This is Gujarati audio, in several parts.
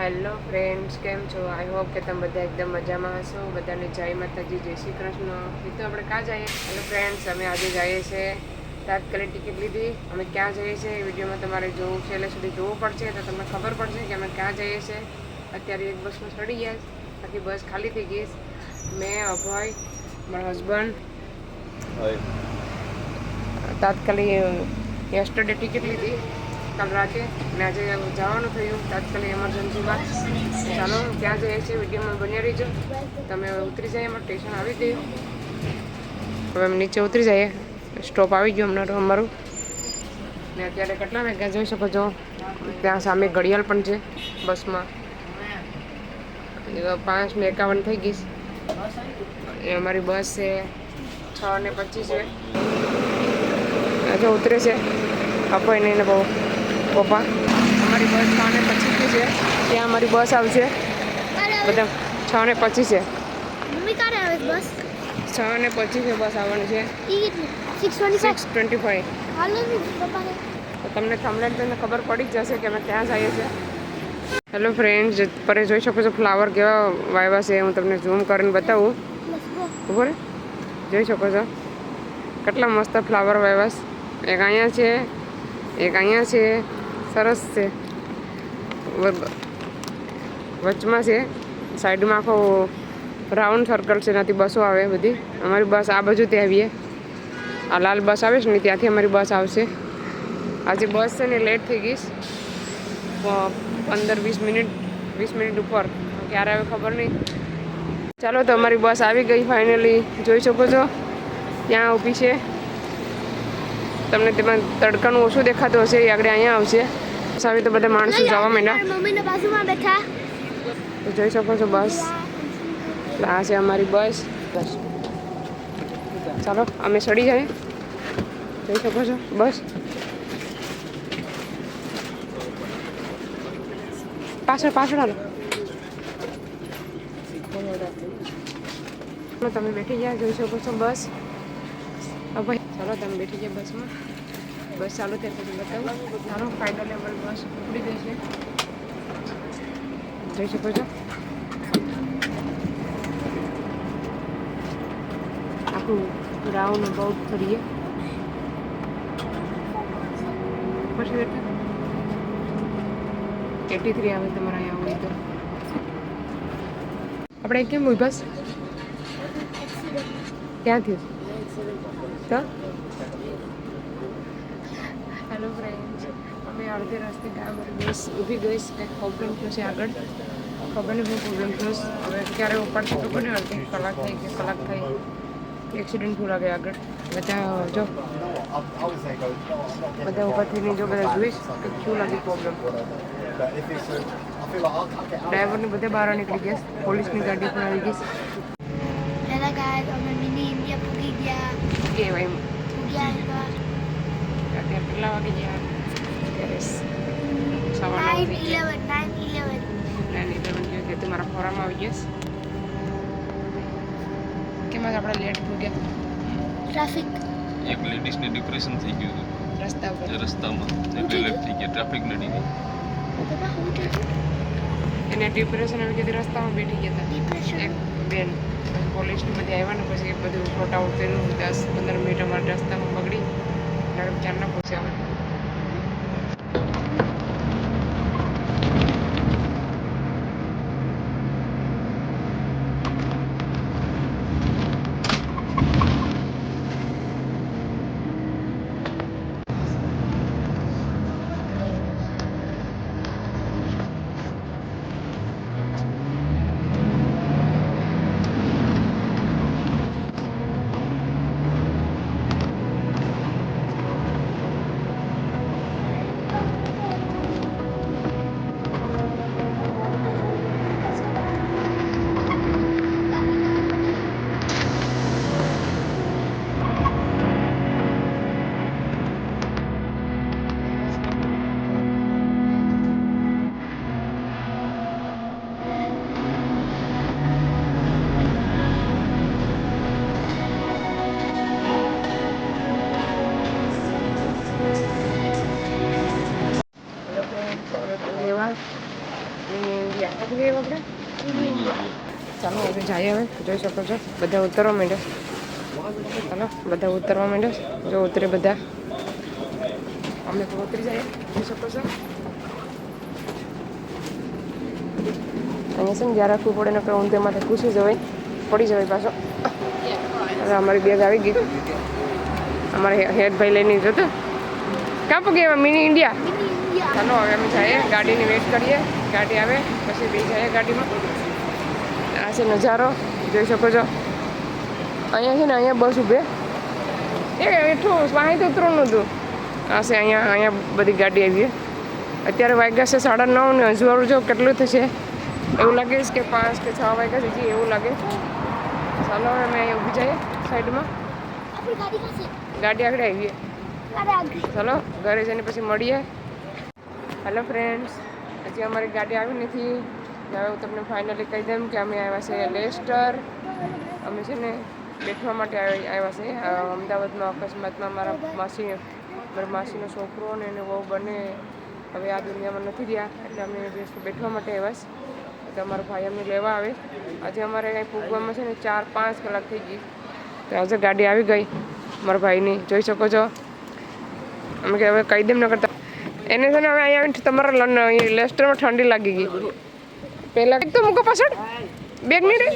હેલો ફ્રેન્ડ્સ કેમ છો? આઈ હોપ કે તમે બધા એકદમ મજામાં હશો. બધાને જય માતાજી જય શ્રી કૃષ્ણ. એ તો આપણે ક્યાં જઈએ? હેલો ફ્રેન્ડ્સ અમે આજે જઈએ છીએ તાત્કાલિક ટિકિટ લીધી. અમે ક્યાં જઈએ છીએ? એ વિડીયોમાં તમારે જોવું છે. એટલે સુધી જોવું પડશે. તો તમને ખબર પડશે કે અમે ક્યાં જઈએ છીએ. અત્યારે એક બસમાં ચડી ગયા. બાકી બસ ખાલી થઈ ગઈ. મેં અભય મારા હસબન્ડ તાત્કાલિક યસ્ટરડે ટિકિટ લીધી. કાલ રાતે મેં આજે જવાનું થયું તાત્કાલિક એમરજન્સીમાં ચાલો ત્યાં જઈએ છીએ વિડીયોમાં બન્યા રહીજો. તમે ઉતરી જાય એમાં સ્ટેશન આવી ગયું. હવે અમે નીચે ઉતરી જઈએ. સ્ટોપ આવી ગયો હમણાં અમારું. ને અત્યારે કેટલા વાગ્યા જોઈ શકો છો? ત્યાં સામે ઘડિયાળ પણ છે, બસમાં. પાંચ ને એકાવન થઈ ગઈ. એ અમારી બસ છે, છ ને પચીસ છે. હજુ ઉતરે છે આપો નહીં ને બહુ. પપ્પા અમારી બસ છ ને પચીસની છે. ત્યાં અમારી બસ આવશે બધા છ ને પચીસ છે. છે ને પચીસે બસ આવવાની છે. સિક્સ ટ્વેન્ટી ફાઈવ તમને થમલેટ તમને ખબર પડી જ જશે કે અમે ક્યાં જઈએ છીએ. હેલો ફ્રેન્ડ પરે જોઈ શકો છો ફ્લાવર કેવા વાવ્યા છે હું તમને ઝૂમ કરીને બતાવું. લેટ્સ ગો ઊભો રે. જોઈ શકો છો. કેટલા મસ્ત ફ્લાવર વાવ્યા એક અહીંયા છે એક અહીંયા છે. સરસ છે. વચમાં છે. સાઈડમાં આખો રાઉન્ડ સર્કલ છે ત્યાંથી બસો આવે બધી. અમારી બસ આ બાજુથી આવીએ. આ લાલ બસ આવે છે ને, ત્યાંથી અમારી બસ આવશે. આજે બસ છે ને લેટ થઈ ગઈ પંદર વીસ મિનિટ વીસ મિનિટ ઉપર. ક્યારે આવે ખબર નહીં. ચાલો તો અમારી બસ આવી ગઈ ફાઇનલી જોઈ શકો છો. ત્યાં ઊભી છે. તમને તેમાં તડકાનું ઓછું દેખાતું હશે એ આગળ અહીંયા આવશે. સારી તો બધા માણસો જવા માંડ્યા. તો જોઈ શકો છો બસ. આ છે અમારી બસ. બસ ચાલો અમે સડી જઈએ જોઈ શકો છો બસ. પાછળ પાછળ હાલો. તમે બેઠી ગયા જોઈ શકો છો બસ. ભાઈ, ચાલો તમે બેઠી જાય બસમાં. બસ ચાલુ થાય પછી બતાવું. ચાલો ફાઇનલ લેવલ બસ ઉપડી ગઈ છે. જોઈ શકો છો. આખું રાઉન્ડ અબાઉટ ફરીએ પછી બેઠા. એટી થ્રી આવે તમારે અહીંયા હોય તો. આપણે કેમ બસ ક્યાં થયું તો હેલો ફ્રેન્ડ અમે અડધે રસ્તે ગામ બસ ઊભી ગઈ છે કંઈક પ્રોબ્લેમ થયો છે આગળ ખબર નહીં બહુ પ્રોબ્લેમ થયો. હવે ક્યારે ઉપાડશે ખબર નહીં અડધી કલાક થઈ કે કલાક થઈ એક્સિડન્ટ થયું ગયા આગળ બધા જો બધા ઊભા થઈને જો બધા જોઈશ કે શું લાગે પ્રોબ્લેમ ડ્રાઈવરને બધે બહાર નીકળી ગયા પોલીસની ગાડી પણ આવી ગઈ હેલો ગાઈસ અમે મિની ઇન્ડિયા પૂગી ગયા છે કે એમ પૂગ્યા આવ્યા અત્યારે કેટલા વાગે ગયા અત્યારે સવા નવ નાઇન થઈ ગયા ઇલેવન નાઇન ઇલેવન કે તમારા ખોરામાં આવી જશે કેમ આજે આપણે લેટ થઈ ગયા ટ્રાફિક એક લેડીઝને ડિપ્રેશન થઈ ગયું હતું. રસ્તા પર રસ્તામાં. એટલે લેટ થઈ ગયા. ટ્રાફિક નડી ગઈ. પપ્પા હું ટ્રાફિક એને ડિપ્રેશન આવી ગયું રસ્તામાં બેઠી ગયા હતા. એક બેન પોલીસની બધી આવ્યા ને પછી બધું ફોટા ઉતર્યું દસ પંદર મિનિટ અમારા રસ્તામાં બગડી. ત્યારે ચારના પહોંચ્યા ચાલો, હવે જઈએ હવે. જોઈ શકો છો બધા ઉતરવા માંડ્યા. ચાલો, બધા ઉતરવા માંડ્યા. જો ઉતરે બધા. અમે પણ ઉતરી જઈએ. જોઈ શકો છો અહીંયા છે ને જ્યાં રાખવું પડે ને આપણે ઊંધે માથે ઘૂસી જવાય. પડી જવાય પાછો. હવે અમારી બેગ આવી ગઈ. અમારે હેતભાઈ લઈને જતો. ક્યાં પગે એવા? મિની ઇન્ડિયા ચાલો, હવે અમે જઈએ. ગાડીની વેઇટ કરીએ. ગાડી આવે, પછી બી જઈએ ગાડીમાં. આ છે નજારો. જોઈ શકો છો. અહીંયા છે ને અહીંયા બસ ઊભે એ એટલું વાહી તો ઉતરવાનું હતું આ છે અહીંયા અહીંયા બધી ગાડી આવી અત્યારે વાગ્યા છે સાડા નવ ને હજુ જો કેટલું થશે. એવું લાગે છે કે પાંચ કે છ વાગ્યા છે એવું લાગે છે. ચાલો હવે અમે અહીંયા ઊભી જઈએ સાઈડમાં. ગાડી આગળ આવીએ ચાલો ઘરે જઈને પછી મળીએ. હેલો ફ્રેન્ડ્સ હજી અમારી ગાડી આવી નથી. હવે હું તમને ફાઇનલી કહી દઉં કે અમે આવ્યા છે લેસ્ટર. અમે છે ને બેઠવા માટે આવી- આવ્યા છે અમદાવાદમાં અકસ્માતમાં મારા માસી મારા માસીનો છોકરો ને એને બહુ બને હવે આ દુનિયામાં નથી રહ્યા. એટલે અમે બેઠવા માટે આવ્યા છે. તો અમારો ભાઈ અમને લેવા આવે. આજે અમારે અહીં પૂગવામાં છે ને ચાર પાંચ કલાક થઈ ગઈ. તો આજે ગાડી આવી ગઈ. મારા ભાઈની જોઈ શકો છો. અમે કે હવે કહી દેમ ન કરતા એને છે ને હવે અહીંયા આવીને તમારા લેસ્ટરમાં ઠંડી લાગી ગઈ. પહેલાં તો મૂકો પાછળ. બેગ નહીં રે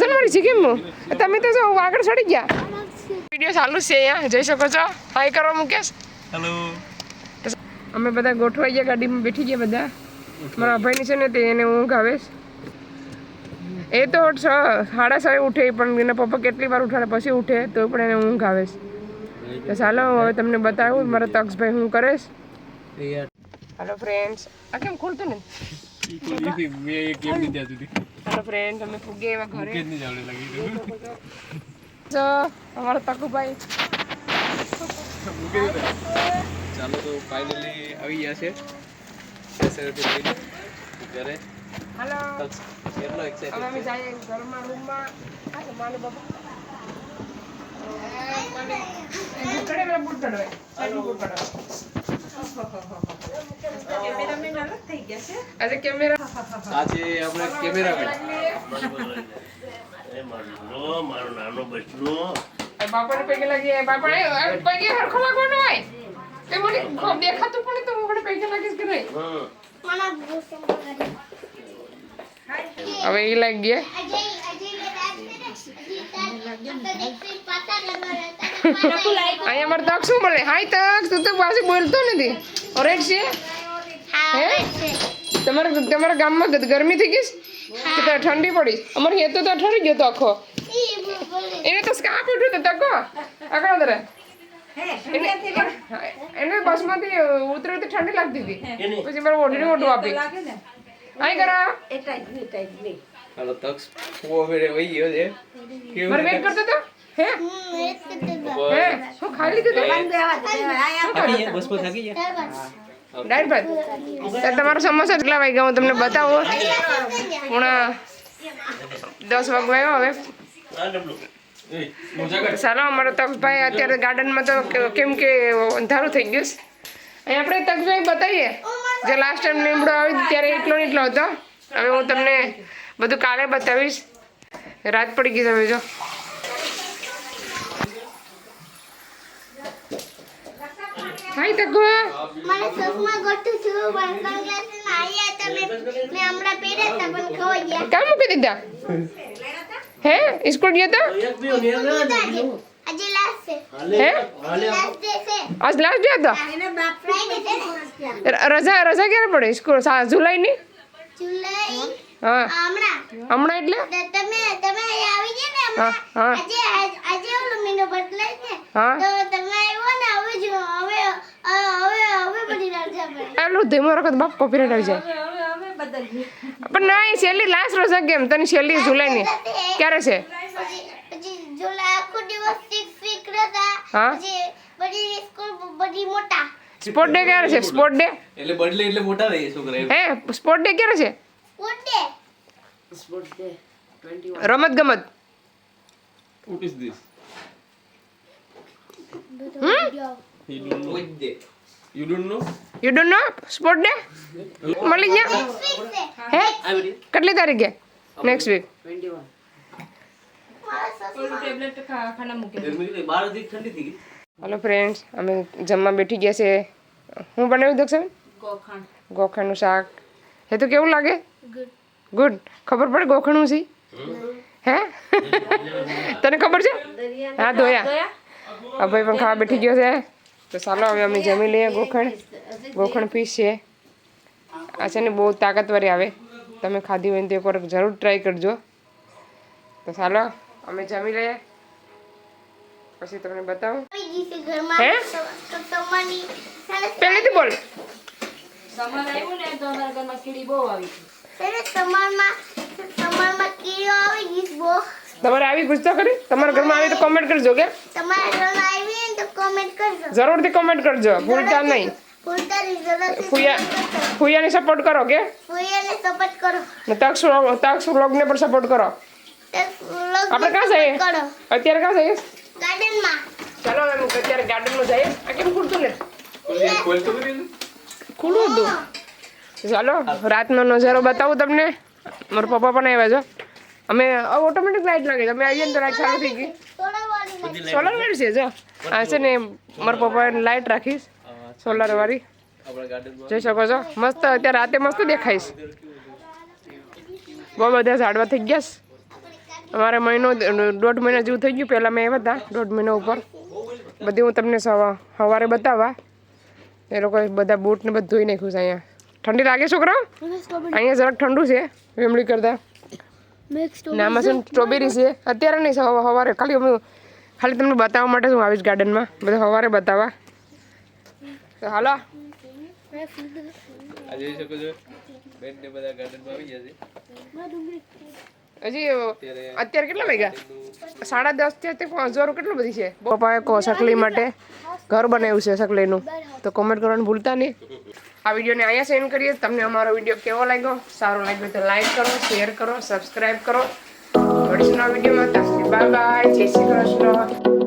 વજન મળી છે કેમ? તમે તો જો આગળ ચડી ગયા. વીડિયો ચાલુ છે અહીંયા જઈ શકો છો. હાઈ કરવા મુકેશ. હેલો અમે બધા ગોઠવાઈ ગયા ગાડીમાં બેઠી ગયા બધા. મારા ભાઈની છે ને તે એને ઊંઘ આવે. એ તો સાડા છ ઉઠે પણ એના પપ્પા કેટલી વાર ઉઠાડે પછી ઉઠે તો પણ એને ઊંઘ આવે તો ચાલો હવે તમને બતાવું મારા તક્ષભાઈ હું કરીશ હેલો ફ્રેન્ડ્સ આ કેમ ખોલતું ને? હેલો ફ્રેન્ડ અમે ફૂગે એવા ઘરે. તો અમારો તકુભાઈ. ચાલો તો ફાઇનલી આવી ગયા છે. ઘરે. હાલો. કેટલો એક્સાઇટેડ અમે જઈએ ઘરમાં રૂમમાં. આ માનું બાપા અ, માની- બૂટ બૂટ બૂટ. આજે કેમેરા આજે આપણે કેમેરામેન એ બાપાને પૈકી લાગી એ બાપા એ આ પૈકી હરખો લાગવાનો હોય. તે મને ખો- દેખાતું પણ તો લાગીશ કે નહીં? હવે એ લાગી ગયા. અહીંયા મારે તક શું મળે? હાય તક? તું તો પાછું બોલતો નથી. ઓરેટ છે? હે તમારા તમારા ગામમાં ગરમી થઈ ગઈ કે તો ઠંડી પડી. અમારે હેતો તો ઠરી ગયો તો આખો. એને તો સ્કાપ ઉઠ્યું તો તકો. આગળ અંદર એને હા, એને બસમાંથી ઉતરી ઉતરી ઠંડી લાગતી હતી. પછી મારે ઓઢણી ઓઢું આપી. આઈ કરા. હાલો તક્ષ ફુવો ફેરે વહી ગયો છે. મારે વેટ કરતો તો હે? હું? હું ખાઈ લીધું તો થાકી ગયા બસ પર થાકી ગયા. ડાયટ ભાત. તમારો સમોસા કેટલા વાગ્યા? હું તમને બતાવો. હમણાં દસ વાગ્યો આવ્યો હવે. ચાલો અમારો તકભાઈ અત્યારે ગાર્ડનમાં તો કેમ કે અંધારું થઈ ગયું અહીંયા અહીં આપણે તકભાઈ બતાવીએ. જે લાસ્ટ ટાઈમ લીમડો આવ્યો ત્યારે એટલો ને એટલો હતો. હવે હું તમને બધું કાલે બતાવીશ. રાત પડી ગઈ હવે જો. હાય તકો મને ચશ્મા ગોઠું છું પણ સનગ્લાસીસ આયા હતા મે મેં હમણાં પહેર્યા હતા પણ ખવાઈ ગયા. કામ મૂકી દીધા? હે? સ્કૂલ ગયો તો? આજે લાસ્ટ છે. હે? લાસ્ટ ડે છે. આજ લાસ્ટ ડે હતો? રજા રજા ક્યારે પડે? સ્કૂલ સા જુલાઈની? જુલાઈ હા. હમણાં. હમણાં એટલે? તમે તમે આવી ગયા ને હા હમણાં? હા આજે આજે ઓલો મહિનો બદલાય છે હા તો તમે આવ્યો ને હવે જો હવે અ, હવે હવે બધી રજા પડે એટલું ધીમો રાખો તો બાપ કોપીરાઈટ આવી જાય. પણ ના એ છેલ્લી લાસ્ટ રોજ કેમ? તને છેલ્લી જુલાઈની. ક્યારે છે? હા. સ્પોર્ટ ડે ક્યારે છે? સ્પોર્ટ ડે એટલે બદલે એટલે મોટા થઈ છોકરા હે સ્પોર્ટ ડે ક્યારે છે? મોટે રમત ગમત. What is this? With the- You don't know? You don't know sport day મળી ગયા? હે? કેટલી તારીખે? નેક્સ્ટ વીક હલો ફ્રેન્ડ્સ અમે જમવા બેઠી ગયા છે. હું બનાવ્યું દક્ષ ગોખણનું શાક. એ તો કેવું લાગે? ગુડ ખબર પડે ગોખણું છે હે? તને ખબર છે? હા ધોયા? અભય પણ ખાવા બેઠી ગયો છે. તો ચાલો હવે અમે જમી લઈએ ગોખણ. ગોખણ પીસીએ. છે આ છે ને બહુ તાકાતવારી આવે. તમે ખાધી હોય ને તો એકવાર જરૂર ટ્રાય કરજો. તો ચાલો અમે જમી લઈએ. પછી તમને બતાવું. આવી ગઈ છે ઘરમાં હે? પહેલેથી બોલ તમારે આવી ગુસ્સા કરી? તમારા ઘરમાં આવી તો કોમેન્ટ કરજો કે? તમારા ઘરમાં તો કોમેન્ટ કરજો. જરૂરથી કોમેન્ટ કરજો. ભૂલતા નહીં. ભૂલતા નહીં ફુયા ફુયાને સપોર્ટ કરો કે ફુયાને સપોર્ટ કરો. ને તક્ષ તક્ષ વ્લોગને પણ સપોર્ટ કરો. આપણે ક્યાં જઈએ? અત્યારે ક્યાં જઈએ? ગાર્ડનમાં. ચાલો હવે અત્યારે ગાર્ડનમાં જઈએ આ કેમ ખુલતું ને. ખુલ્લું હતું. ચાલો રાતનો નજારો બતાવું તમને. મારા પપ્પા પણ આવ્યા છો. અમે ઓટોમેટિક લાઈટ લાગે અમે આવીએ ને તો લાઈટ ચાલુ થઈ ગઈ વાળી. સોલર લાઈટ છે જો. આ છે ને મારા પપ્પાએ લાઈટ રાખીશ સોલર વાળી. જોઈ શકો છો. મસ્ત અત્યારે રાતે મસ્ત દેખાઈશ. બહુ બધા ઝાડવા થઈ ગયા અમારે મહિનો દોઢ મહિના જેવું થઈ ગયું. પહેલાં મેં આવ્યા હતા દોઢ મહિના ઉપર. બધી હું તમને સવા સવારે બતાવવા. એ લોકોએ બધા બૂટ ને બધું ધોઈ નાખ્યું છે અહીંયા. ઠંડી લાગે છોકરા? અહીંયા જરાક ઠંડુ છે વેમલી કરતા. નામાં છે સ્ટ્રોબેરી છે. અત્યારે નહીં સવા- સવારે ખાલી અમે ખાલી તમને બતાવવા માટે હું આવીશ ગાર્ડનમાં. બધા સવારે બતાવવા. તો હાલો. હજી અત્યારે કેટલા વાગ્યા? સાડા દસથી અત્યારે હજારો કેટલું બધી છે? પપ્પાએ કહો સકલી માટે ઘર બનાવ્યું છે સકલીનું તો કોમેન્ટ કરવાનું ભૂલતા નહીં. આ વિડીયોને અહીંયા સેન્ડ કરીએ. તમને અમારો વીડિયો કેવો લાગ્યો? સારો લાગ્યો તો લાઈક કરો શેર કરો સબસ્ક્રાઈબ કરો. મળીશું આ વિડીયોમાં બાય બાય જય શ્રી કૃષ્ણ